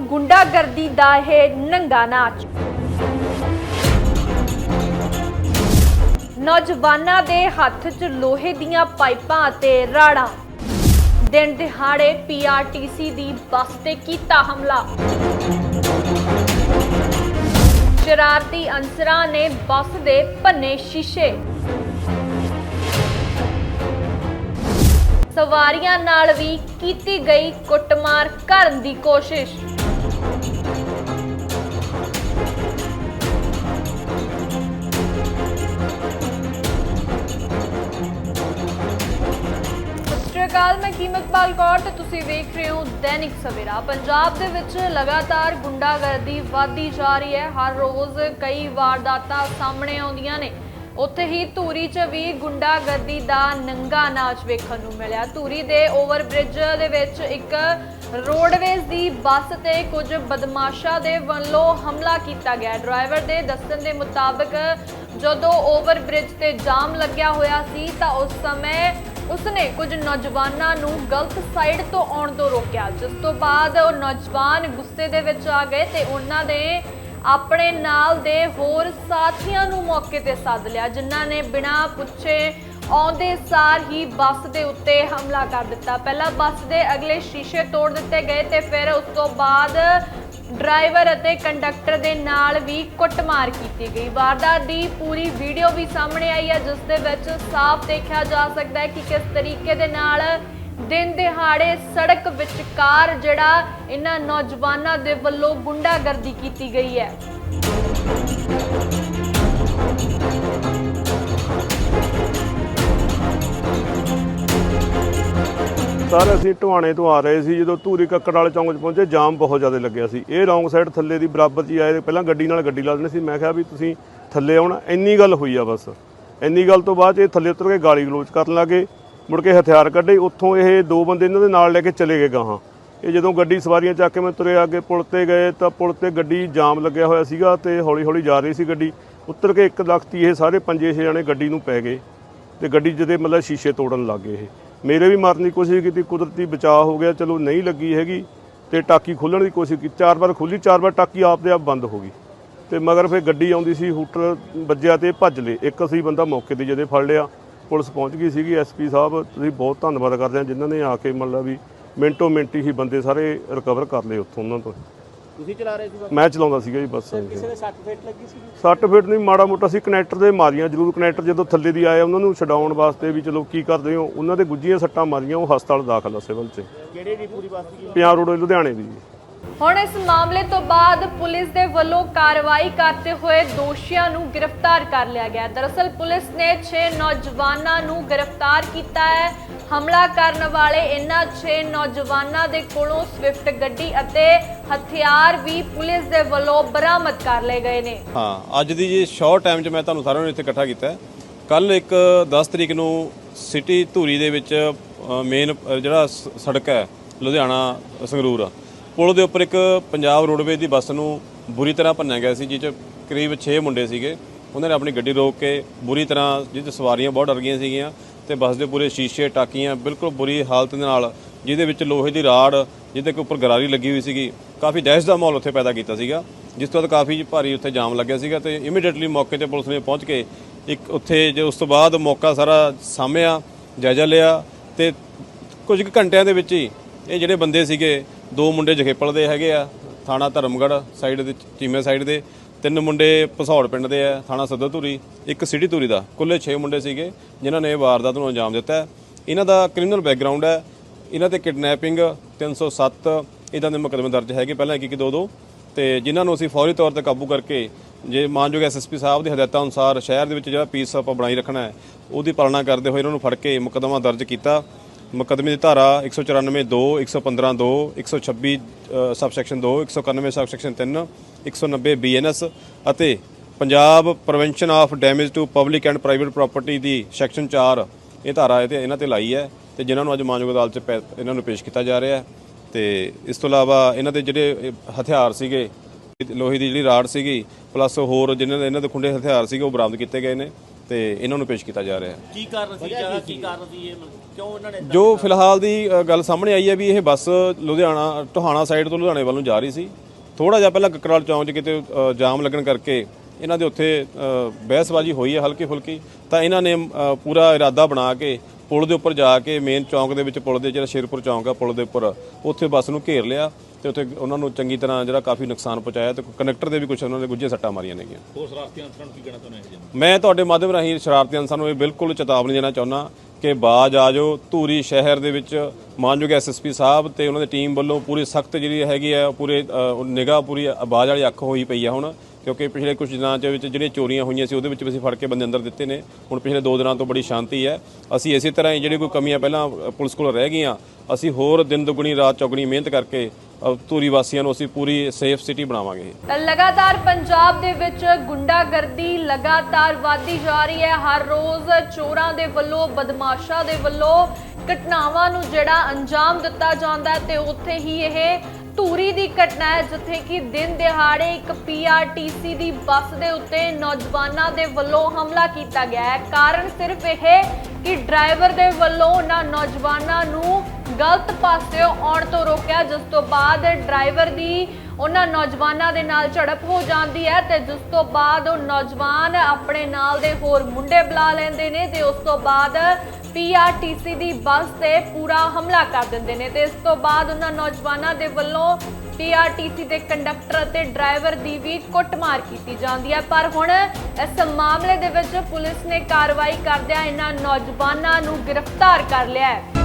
ਗੁੰਡਾਗਰਦੀ ਦਾ ਇਹ ਨੰਗਾ ਨਾਚ। ਨੌਜਵਾਨਾਂ ਦੇ ਹੱਥ 'ਚ ਲੋਹੇ ਦੀਆਂ ਪਾਈਪਾਂ ਅਤੇ ਰਾੜਾਂ। ਦਿਨ ਦਿਹਾੜੇ ਪੀਆਰਟੀਸੀ ਦੀ ਬੱਸ ਤੇ ਕੀਤਾ ਹਮਲਾ। ਸ਼ਰਾਰਤੀ ਅਨਸਰਾਂ ਨੇ ਬੱਸ ਦੇ ਭੰਨੇ ਸ਼ੀਸ਼ੇ। ਸਵਾਰੀਆਂ ਨਾਲ ਵੀ ਕੀਤੀ ਗਈ ਕੁੱਟਮਾਰ ਕਰਨ ਦੀ ਕੋਸ਼ਿਸ਼। ਅਕਾਲ, ਮੈਂ ਕੀਮਤ ਪਾਲ ਕੌਰ ਤੇ ਤੁਸੀਂ ਵੇਖ ਰਹੇ ਹੋ ਦੈਨਿਕ ਸਵੇਰਾ। ਪੰਜਾਬ ਦੇ ਵਿੱਚ ਲਗਾਤਾਰ ਗੁੰਡਾਗਰਦੀ ਵਧਦੀ ਜਾ ਰਹੀ ਹੈ। ਹਰ ਰੋਜ਼ ਕਈ ਵਾਰਦਾਤਾਂ ਸਾਹਮਣੇ ਆਉਂਦੀਆਂ ਨੇ। ਉੱਥੇ ਹੀ ਧੂਰੀ 'ਚ ਵੀ ਗੁੰਡਾਗਰਦੀ ਦਾ ਨੰਗਾ ਨਾਚ ਵੇਖਣ ਨੂੰ ਮਿਲਿਆ। ਧੂਰੀ ਦੇ ਓਵਰਬ੍ਰਿਜ ਦੇ ਵਿੱਚ ਇੱਕ ਰੋਡਵੇਜ਼ ਦੀ ਬੱਸ ਤੇ ਕੁਝ ਬਦਮਾਸ਼ਾਂ ਦੇ ਵੱਲੋਂ ਹਮਲਾ ਕੀਤਾ ਗਿਆ। ਡਰਾਈਵਰ ਦੇ ਦੱਸਣ ਦੇ ਮੁਤਾਬਕ, ਜਦੋਂ ਓਵਰਬ੍ਰਿਜ ਤੇ ਜਾਮ ਲੱਗਿਆ ਹੋਇਆ ਸੀ ਤਾਂ ਉਸ ਸਮੇਂ ਉਸਨੇ ਕੁਝ ਨੌਜਵਾਨਾਂ ਨੂੰ ਗਲਤ ਸਾਈਡ ਤੋਂ ਆਉਣ ਤੋਂ ਰੋਕਿਆ। ਜਿਸ ਤੋਂ ਬਾਅਦ ਉਹ ਨੌਜਵਾਨ ਗੁੱਸੇ ਦੇ ਵਿੱਚ ਆ ਗਏ ਤੇ ਉਹਨਾਂ ਨੇ ਆਪਣੇ ਨਾਲ ਦੇ ਹੋਰ ਸਾਥੀਆਂ ਨੂੰ ਮੌਕੇ ਤੇ ਸੱਦ ਲਿਆ, ਜਿਨ੍ਹਾਂ ਨੇ ਬਿਨਾਂ ਪੁੱਛੇ ਆਉਂਦੇ ਸਾਰ ਹੀ ਬੱਸ ਦੇ ਉੱਤੇ ਹਮਲਾ ਕਰ ਦਿੱਤਾ। ਪਹਿਲਾਂ ਬੱਸ ਦੇ ਅਗਲੇ ਸ਼ੀਸ਼ੇ ਤੋੜ ਦਿੱਤੇ ਗਏ ਤੇ ਫਿਰ ਉਸ ਤੋਂ ਬਾਅਦ ਡਰਾਈਵਰ ਅਤੇ ਕੰਡਕਟਰ ਦੇ ਨਾਲ ਵੀ ਕੁੱਟਮਾਰ ਕੀਤੀ ਗਈ। ਵਾਰਦਾਤ ਦੀ ਪੂਰੀ ਵੀਡੀਓ ਵੀ ਸਾਹਮਣੇ ਆਈ ਹੈ, ਜਿਸ ਦੇ ਵਿੱਚ ਸਾਫ਼ ਦੇਖਿਆ ਜਾ ਸਕਦਾ ਹੈ ਕਿ ਕਿਸ ਤਰੀਕੇ ਦੇ ਨਾਲ ਦਿਨ ਦਿਹਾੜੇ ਸੜਕ ਵਿਚਕਾਰ ਜਿਹੜਾ ਇਹਨਾਂ ਨੌਜਵਾਨਾਂ ਦੇ ਵੱਲੋਂ ਗੁੰਡਾਗਰਦੀ ਕੀਤੀ ਗਈ ਹੈ। ਸਰ ਅਸੀਂ ਢਵਾਣੇ ਤੋਂ ਆ ਰਹੇ ਸੀ, ਜਦੋਂ ਧੂਰੀ ਕੱਕੜ ਵਾਲੇ ਚੌਂਕ 'ਚ ਪਹੁੰਚੇ, ਜਾਮ ਬਹੁਤ ਜ਼ਿਆਦਾ ਲੱਗਿਆ ਸੀ। ਇਹ ਰੌਂਗ ਸਾਈਡ ਥੱਲੇ ਦੀ ਬਰਾਬਰ 'ਚ ਹੀ ਆਏ, ਪਹਿਲਾਂ ਗੱਡੀ ਨਾਲ ਗੱਡੀ ਲਾ ਦਿੰਦੇ ਸੀ। ਮੈਂ ਕਿਹਾ ਵੀ ਤੁਸੀਂ ਥੱਲੇ ਆਉਣਾ, ਇੰਨੀ ਗੱਲ ਹੋਈ ਆ ਬਸ। ਇੰਨੀ ਗੱਲ ਤੋਂ ਬਾਅਦ 'ਚ ਇਹ ਥੱਲੇ ਉਤਰ ਕੇ ਗਾਲੀ ਗਲੋਚ ਕਰਨ ਲੱਗੇ ਮੁੜ ਕੇ ਹਥਿਆਰ ਕੱਢੇ, ਉੱਥੋਂ ਇਹ ਦੋ ਬੰਦੇ ਇਹਨਾਂ ਦੇ ਨਾਲ ਲੈ ਕੇ ਚਲੇ ਗਏ ਗਾਹਾਂ। ਇਹ ਜਦੋਂ ਗੱਡੀ ਸਵਾਰੀਆਂ ਚੱਕ ਕੇ ਮੈਂ ਤੁਰੇ ਅੱਗੇ ਪੁਲ ਤੇ ਗਏ, ਤਾਂ ਪੁਲ ਤੇ ਗੱਡੀ ਜਾਮ ਲੱਗਿਆ ਹੋਇਆ ਸੀਗਾ ਤੇ ਹੌਲੀ ਹੌਲੀ ਜਾ ਰਹੀ ਸੀ ਗੱਡੀ। ਉੱਤਰ ਕੇ ਇੱਕ ਲਖਤੀ ਇਹ ਸਾਰੇ ਪੰਜੇ ਛੇ ਜਣੇ ਗੱਡੀ ਨੂੰ ਪੈ ਗਏ। ਤੇ ਗੱਡੀ ਜਿਹਦੇ ਮਤਲਬ ਸ਼ੀਸ਼ੇ ਤੋੜਨ ਲੱਗ ਗਏ ਇਹ। ਮੇਰੇ ਵੀ ਮਾਰਨ ਦੀ ਕੋਸ਼ਿਸ਼ ਕੀਤੀ, ਕੁਦਰਤੀ ਬਚਾਅ ਹੋ ਗਿਆ, ਚਲੋ ਨਹੀਂ ਲੱਗੀ ਹੈਗੀ, ਤੇ ਟਾਕੀ ਖੋਲਣ ਦੀ ਕੋਸ਼ਿਸ਼ ਕੀਤੀ। ਚਾਰ ਵਾਰ ਖੁੱਲੀ ਚਾਰ ਵਾਰ ਟਾਕੀ ਆਪ ਦੇ ਆਪ ਬੰਦ ਹੋ ਗਈ। ਤੇ ਮਗਰ ਫਿਰ ਗੱਡੀ ਆਉਂਦੀ ਸੀ, ਹੂਟਰ ਵੱਜਿਆ ਤੇ ਭੱਜ ਲਏ। ਇੱਕ ਅਸੀਂ ਬੰਦਾ ਮੌਕੇ ਤੇ ਜਦੇ ਫੜ ਲਿਆ, ਪੁਲਿਸ ਪਹੁੰਚ ਗਈ ਸੀਗੀ ਐਸਪੀ ਸਾਹਿਬ, ਤੁਸੀਂ ਬਹੁਤ ਧੰਨਵਾਦ ਕਰਦੇ ਹਾਂ ਜਿਨ੍ਹਾਂ ਨੇ ਆ ਕੇ ਮਤਲਬ ਵੀ ਮਿੰਟੋ ਮਿੰਟ ਹੀ ਬੰਦੇ ਸਾਰੇ ਰਿਕਵਰ ਕਰ ਲਏ ਉੱਥੋਂ ਉਹਨਾਂ ਤੋਂ। ਤੁਸੀਂ ਚਲਾ ਰਹੇ ਸੀ ਬੱਸ ਮੈਂ ਚਲਾਉਂਦਾ ਸੀਗਾ ਜੀ ਬੱਸ। ਕਿਸੇ ਦੇ ਸੱਟ ਫੇਟ ਲੱਗੀ ਸੀ? ਸੱਟ ਫਿਟ ਨਹੀਂ ਮਾੜਾ ਮੋਟਾ ਸੀ ਕਨੈਕਟਰ ਦੇ ਮਾਰੀਆਂ ਜ਼ਰੂਰ ਕਨੈਕਟਰ ਜਦੋਂ ਥੱਲੇ ਦੀ ਆਏ ਉਹਨਾਂ ਨੂੰ ਛਡਾਉਣ ਵਾਸਤੇ ਵੀ ਚਲੋ ਕੀ ਕਰਦੇ ਹੋ ਉਹਨਾਂ ਦੇ ਗੁੱਜੀਆਂ ਸੱਟਾਂ ਮਾਰੀਆਂ ਉਹ ਹਸਪਤਾਲ ਦਾਖਲ ਆ ਸਿਵਲ 'ਚ। ਕਿਹੜੇ ਦੀ ਪੂਰੀ ਬੱਸ ਦੀ ਪੰਜਾਬ ਰੋਡ ਲੁਧਿਆਣੇ ਦੀ। ਜੀ ਹੁਣ ਇਸ ਮਾਮਲੇ ਤੋਂ ਬਾਅਦ ਪੁਲਿਸ ਦੇ ਵੱਲੋਂ ਕਾਰਵਾਈ ਕਰਦੇ ਹੋਏ ਦੋਸ਼ੀਆਂ ਨੂੰ ਗ੍ਰਿਫਤਾਰ ਕਰ ਲਿਆ ਗਿਆ ਦਰਅਸਲ ਪੁਲਿਸ ਨੇ 6 ਨੌਜਵਾਨਾਂ ਨੂੰ ਗ੍ਰਿਫਤਾਰ ਕੀਤਾ ਹੈ। ਹਮਲਾ ਕਰਨ ਵਾਲੇ ਇਹਨਾਂ 6 ਨੌਜਵਾਨਾਂ ਦੇ ਕੋਲੋਂ ਸਵਿਫਟ ਗੱਡੀ ਅਤੇ ਹਥਿਆਰ ਵੀ ਪੁਲਿਸ ਦੇ ਵੱਲੋਂ ਬਰਾਮਦ ਕਰ ਲਏ ਗਏ ਨੇ। ਹਾਂ, ਅੱਜ ਦੀ ਜੀ ਸ਼ਾਰਟ ਟਾਈਮ 'ਚ ਮੈਂ ਤੁਹਾਨੂੰ ਸਾਰਿਆਂ ਨੂੰ ਇੱਥੇ ਇਕੱਠਾ ਕੀਤਾ ਹੈ। ਕੱਲ ਇੱਕ 10 ਤਰੀਕ ਨੂੰ ਸਿਟੀ ਧੂਰੀ ਦੇ ਵਿੱਚ ਮੇਨ ਜਿਹੜਾ ਸ- ਸੜਕ ਹੈ, ਲੁਧਿਆਣਾ, ਸੰਗਰੂਰ ਆ ਪੁਲ ਦੇ ਉੱਪਰ ਇੱਕ ਪੰਜਾਬ ਰੋਡਵੇਜ਼ ਦੀ ਬੱਸ ਨੂੰ ਬੁਰੀ ਤਰ੍ਹਾਂ ਭੰਨਿਆ ਗਿਆ ਸੀ ਜਿਸ 'ਚ ਕਰੀਬ 6 ਮੁੰਡੇ ਸੀਗੇ। ਉਹਨਾਂ ਨੇ ਆਪਣੀ ਗੱਡੀ ਰੋਕ ਕੇ ਬੁਰੀ ਤਰ੍ਹਾਂ ਜਿਸ 'ਚ ਸਵਾਰੀਆਂ ਬਹੁਤ ਡਰ ਗਈਆਂ ਸੀਗੀਆਂ। ਤੇ ਬੱਸ ਦੇ ਪੂਰੇ ਸ਼ੀਸ਼ੇ, ਟਾਕੀਆਂ ਬਿਲਕੁਲ ਬੁਰੀ ਹਾਲਤ ਦੇ ਨਾਲ, ਜਿਹਦੇ ਵਿੱਚ ਲੋਹੇ ਦੀ ਰਾੜ, ਜਿਹਦੇ ਕੇ ਉੱਪਰ ਗਰਾਰੀ ਲੱਗੀ ਹੋਈ ਸੀਗੀ। ਕਾਫੀ ਦਹਿਸ਼ਤ ਦਾ ਮਾਹੌਲ ਉੱਥੇ ਪੈਦਾ ਕੀਤਾ ਸੀਗਾ, ਜਿਸ ਤੋਂ ਬਾਅਦ ਕਾਫੀ ਭਾਰੀ ਉੱਥੇ ਜਾਮ ਲੱਗਿਆ ਸੀਗਾ ਤੇ ਇਮੀਡੀਏਟਲੀ ਮੌਕੇ ਤੇ ਪੁਲਿਸ ਨੇ ਪਹੁੰਚ ਕੇ ਇੱਕ ਉੱਥੇ ਜੇ ਉਸ ਤੋਂ ਬਾਅਦ ਮੌਕਾ ਸਾਰਾ ਸਾਹਮਿਆ ਜਾਇਜ਼ਾ ਲਿਆ ਤੇ ਕੁਝ ਕੁ ਘੰਟਿਆਂ ਦੇ ਵਿੱਚ ਹੀ ਇਹ ਜਿਹੜੇ ਬੰਦੇ ਸੀਗੇ, ਦੋ ਮੁੰਡੇ ਜਖੇਪਲ ਦੇ ਹੈਗੇ ਆ, ਥਾਣਾ ਧਰਮਗੜ੍ਹ ਸਾਈਡ ਦੇ, ਚੀਮੇ ਸਾਈਡ ਦੇ ਤਿੰਨ ਮੁੰਡੇ ਪਸੌੜ ਪਿੰਡ ਦੇ ਆ, ਥਾਣਾ ਸੱਦਰਧੂਰੀ ਇੱਕ ਸਿਟੀ ਧੂਰੀ ਦਾ। ਕੁੱਲੇ 6 ਮੁੰਡੇ ਸੀਗੇ, ਜਿਨ੍ਹਾਂ ਨੇ ਵਾਰਦਾਤ ਨੂੰ ਅੰਜਾਮ ਦਿੱਤਾ ਇਹਨਾਂ ਦਾ ਕ੍ਰਿਮੀਨਲ ਬੈਕਗ੍ਰਾਉਂਡ ਹੈ। ਇਹਨਾਂ ਤੇ ਕਿਡਨੈਪਿੰਗ 307 ਇਦਾਂ ਦੇ ਮੁਕੱਦਮੇ ਦਰਜ ਹੈਗੇ, ਪਹਿਲਾਂ ਇੱਕ ਇੱਕ ਦੋ ਦੋ ਤੇ ਜਿਨ੍ਹਾਂ ਨੂੰ ਅਸੀਂ ਫੌਰੀ ਤੌਰ ਤੇ ਕਾਬੂ ਕਰਕੇ, ਜੇ ਮਾਨਯੋਗ ਐਸਐਸਪੀ ਸਾਹਿਬ ਦੀ ਹਦਾਇਤਾਂ ਅਨੁਸਾਰ ਸ਼ਹਿਰ ਦੇ ਵਿੱਚ ਜਿਹੜਾ ਪੀਸ ਆਪਾਂ ਬਣਾਈ ਰੱਖਣਾ ਹੈ, ਉਹਦੀ ਪਾਲਣਾ ਕਰਦੇ ਹੋਏ ਇਹਨਾਂ ਨੂੰ ਫੜ ਕੇ ਮੁਕੱਦਮਾ ਦਰਜ ਕੀਤਾ। ਮੁਕੱਦਮੇ ਦੀ ਧਾਰਾ 194 2 115 2 126 ਸਬਸੈਕਸ਼ਨ 2 191 ਸਬਸੈਕਸ਼ਨ 3 190 ਬੀਐਨਐਸ ਅਤੇ Punjab prevention of damage to public and private property the section 4 ਇਹ ਧਾਰਾ ਇਹ ਤੇ ਇਹਨਾਂ ਤੇ ਲਾਈ ਹੈ ਤੇ ਜਿਨ੍ਹਾਂ ਨੂੰ ਅੱਜ ਮਾਨਯੋਗ ਅਦਾਲਤ 'ਚ ਪੈ- ਇਹਨਾਂ ਨੂੰ ਪੇਸ਼ ਕੀਤਾ ਜਾ ਰਿਹਾ ਹੈ। ਤੇ ਇਸ ਤੋਂ ਇਲਾਵਾ ਇਹਨਾਂ ਦੇ ਜਿਹੜੇ ਹਥਿਆਰ ਸੀਗੇ, ਲੋਹੇ ਦੀ ਜਿਹੜੀ ਰਾੜ ਸੀਗੀ, ਪਲੱਸ ਹੋਰ ਜਿਹਨਾਂ ਦੇ ਇਹਨਾਂ ਦੇ ਖੁੰਡੇ ਹਥਿਆਰ ਸੀਗੇ ਉਹ ਬਰਾਮਦ ਕੀਤੇ ਗਏ ਨੇ। ਤੇ ਇਹਨਾਂ ਨੂੰ ਪੇਸ਼ ਕੀਤਾ ਜਾ ਰਿਹਾ ਹੈ। ਕੀ ਕਾਰਨ ਸੀ? ਜਾਂ ਕੀ ਕਾਰਨ ਸੀ ਇਹ? ਕਿਉਂ ਇਹਨਾਂ ਨੇ ਜੋ ਫਿਲਹਾਲ ਦੀ ਅ, ਗੱਲ ਸਾਹਮਣੇ ਆਈ ਹੈ ਵੀ ਇਹ ਬੱਸ ਲੁਧਿਆਣਾ ਟੋਹਾਣਾ ਸਾਈਡ ਤੋਂ ਲੁਧਿਆਣੇ ਵੱਲ ਨੂੰ ਜਾ ਰਹੀ ਸੀ। ਥੋੜਾ ਜਿਹਾ ਪਹਿਲਾਂ ਕੱਕੜਾਲ ਚੌਂਕ 'ਚ ਕਿਤੇ ਅ, ਜਾਮ ਲੱਗਣ ਕਰਕੇ ਇਹਨਾਂ ਦੇ ਉੱਥੇ ਅ, ਬਹਿਸਬਾਜ਼ੀ ਹੋਈ ਹੈ ਹਲਕੀ ਫੁਲਕੀ ਤਾਂ ਇਹਨਾਂ ਨੇ ਅ, ਪੂਰਾ ਇਰਾਦਾ ਬਣਾ ਕੇ ਪੁਲ ਦੇ ਉੱਪਰ ਜਾ ਕੇ ਮੇਨ ਚੌਂਕ ਦੇ ਵਿੱਚ ਪੁਲ ਦੇ ਜਿਹੜਾ ਸ਼ੇਰਪੁਰ ਚੌਂਕ ਆ ਪੁਲ ਦੇ ਉੱਪਰ ਉੱਥੇ ਬੱਸ ਨੂੰ ਘੇਰ ਲਿਆ। ਤੇ ਉੱਥੇ ਉਹਨਾਂ ਨੂੰ ਚੰਗੀ ਤਰ੍ਹਾਂ ਜਿਹੜਾ ਕਾਫੀ ਨੁਕਸਾਨ ਪਹੁੰਚਾਇਆ ਤੇ ਕੰਡਕਟਰ ਦੇ ਵੀ ਕੁਝ ਉਹਨਾਂ ਨੇ ਗੁੱਝੇ ਸੱਟਾਂ ਮਾਰੀਆਂ ਨੇਗੀਆਂ। ਹੋਰ ਸ਼ਰਾਰਤੀ ਅੰਸਰਾਂ ਨੂੰ ਕੀ ਕਹਿਣਾ ਚਾਹੁੰਦੇ ਹੋ ਮੈਂ ਤੁਹਾਡੇ ਮਾਧਿਅਮ ਰਾਹੀਂ ਸ਼ਰਾਰਤੀ ਅਨਸਰਾਂ ਨੂੰ ਇਹ ਬਿਲਕੁਲ ਚੇਤਾਵਨੀ ਦੇਣਾ ਚਾਹੁੰਦਾ ਕਿ ਬਾਜ ਆ ਜਾਓ। ਧੂਰੀ ਸ਼ਹਿਰ ਦੇ ਵਿੱਚ ਮਾਨਯੋਗ ਐਸਐਸਪੀ ਸਾਹਿਬ ਤੇ ਉਹਨਾਂ ਦੀ ਟੀਮ ਵੱਲੋਂ ਪੂਰੀ ਸਖਤ ਜਿਹੜੀ ਹੈਗੀ ਆ ਪੂਰੇ ਨਿਗਾਹ ਪੂਰੀ ਬਾਜ ਵਾਲੀ ਅੱਖ ਹੋਈ ਪਈ ਆ ਹੁਣ। ਕਿਉਂਕਿ ਪਿਛਲੇ ਕੁਝ ਦਿਨਾਂ ਚ ਵਿੱਚ ਜਿਹੜੀਆਂ ਚੋਰੀਆਂ ਹੋਈਆਂ ਸੀ, ਉਹਦੇ ਵਿੱਚ ਵੀ ਅਸੀਂ ਫੜ ਕੇ ਬੰਦੇ ਅੰਦਰ ਦਿੱਤੇ ਨੇ। ਹੁਣ ਪਿਛਲੇ 2 ਦਿਨਾਂ ਤੋਂ ਬੜੀ ਸ਼ਾਂਤੀ ਹੈ। ਅਸੀਂ ਇਸੇ ਤਰ੍ਹਾਂ ਹੀ ਜਿਹੜੀ ਕੋਈ ਕਮੀਆਂ ਪਹਿਲਾਂ ਪੁਲਿਸ ਕੋਲ ਰਹਿ ਗਈਆਂ, ਅਸੀਂ ਹੋਰ ਦਿਨ ਦੁਗਣੀ, ਰਾਤ ਚੌਗਣੀ ਮਿਹਨਤ ਕਰਕੇ ਧੂਰੀ ਵਾਸੀਆਂ ਨੂੰ ਅਸੀਂ ਪੂਰੀ ਸੇਫ ਸਿਟੀ ਬਣਾਵਾਂਗੇ। ਲਗਾਤਾਰ ਪੰਜਾਬ ਦੇ ਵਿੱਚ ਗੁੰਡਾਗਰਦੀ ਲਗਾਤਾਰ ਵਧਦੀ ਜਾ ਰਹੀ ਹੈ। ਹਰ ਰੋਜ਼ ਚੋਰਾਂ ਦੇ ਵੱਲੋਂ, ਬਦਮਾਸ਼ਾਂ ਦੇ ਵੱਲੋਂ ਘਟਨਾਵਾਂ ਨੂੰ ਜਿਹੜਾ ਅੰਜਾਮ ਦਿੱਤਾ ਜਾਂਦਾ ਹੈ ਤੇ ਉੱਥੇ ਹੀ ਇਹ ਧੂਰੀ ਦੀ ਘਟਨਾ ਹੈ, ਜਿੱਥੇ ਕਿ ਦਿਨ ਦਿਹਾੜੇ ਇੱਕ ਪੀਆਰਟੀਸੀ ਦੀ ਬੱਸ ਦੇ ਉੱਤੇ ਨੌਜਵਾਨਾਂ ਦੇ ਵੱਲੋਂ ਹਮਲਾ ਕੀਤਾ ਗਿਆ ਹੈ। ਕਾਰਨ ਸਿਰਫ ਇਹ ਕਿ ਡਰਾਈਵਰ ਦੇ ਵੱਲੋਂ ਉਹਨਾਂ ਨੌਜਵਾਨਾਂ ਨੂੰ ਗਲਤ ਪਾਸਿਓਂ ਆਉਣ ਤੋਂ ਰੋਕਿਆ, ਜਿਸ ਤੋਂ ਬਾਅਦ ਡਰਾਈਵਰ ਦੀ ਉਹਨਾਂ ਨੌਜਵਾਨਾਂ ਦੇ ਨਾਲ ਝੜਪ ਹੋ ਜਾਂਦੀ ਹੈ ਤੇ ਜਿਸ ਤੋਂ ਬਾਅਦ ਉਹ ਨੌਜਵਾਨ ਆਪਣੇ ਨਾਲ ਦੇ ਹੋਰ ਮੁੰਡੇ ਬੁਲਾ ਲੈਂਦੇ ਨੇ ਤੇ ਉਸ ਤੋਂ ਬਾਅਦ ਪੀਆਰਟੀਸੀ ਦੀ ਬੱਸ ਤੇ ਪੂਰਾ ਹਮਲਾ ਕਰ ਦਿੰਦੇ ਨੇ ਤੇ ਇਸ ਤੋਂ ਬਾਅਦ ਉਹਨਾਂ ਨੌਜਵਾਨਾਂ ਦੇ ਵੱਲੋਂ ਪੀਆਰਟੀਸੀ ਦੇ ਕੰਡਕਟਰ ਅਤੇ ਡਰਾਈਵਰ ਦੀ ਵੀ ਕੁੱਟਮਾਰ ਕੀਤੀ ਜਾਂਦੀ ਹੈ। ਪਰ ਹੁਣ ਇਸ ਮਾਮਲੇ ਦੇ ਵਿੱਚ ਪੁਲਿਸ ਨੇ ਕਾਰਵਾਈ ਕਰਦਿਆਂ ਇਹਨਾਂ ਨੌਜਵਾਨਾਂ ਨੂੰ ਗ੍ਰਿਫਤਾਰ ਕਰ ਲਿਆ ਹੈ।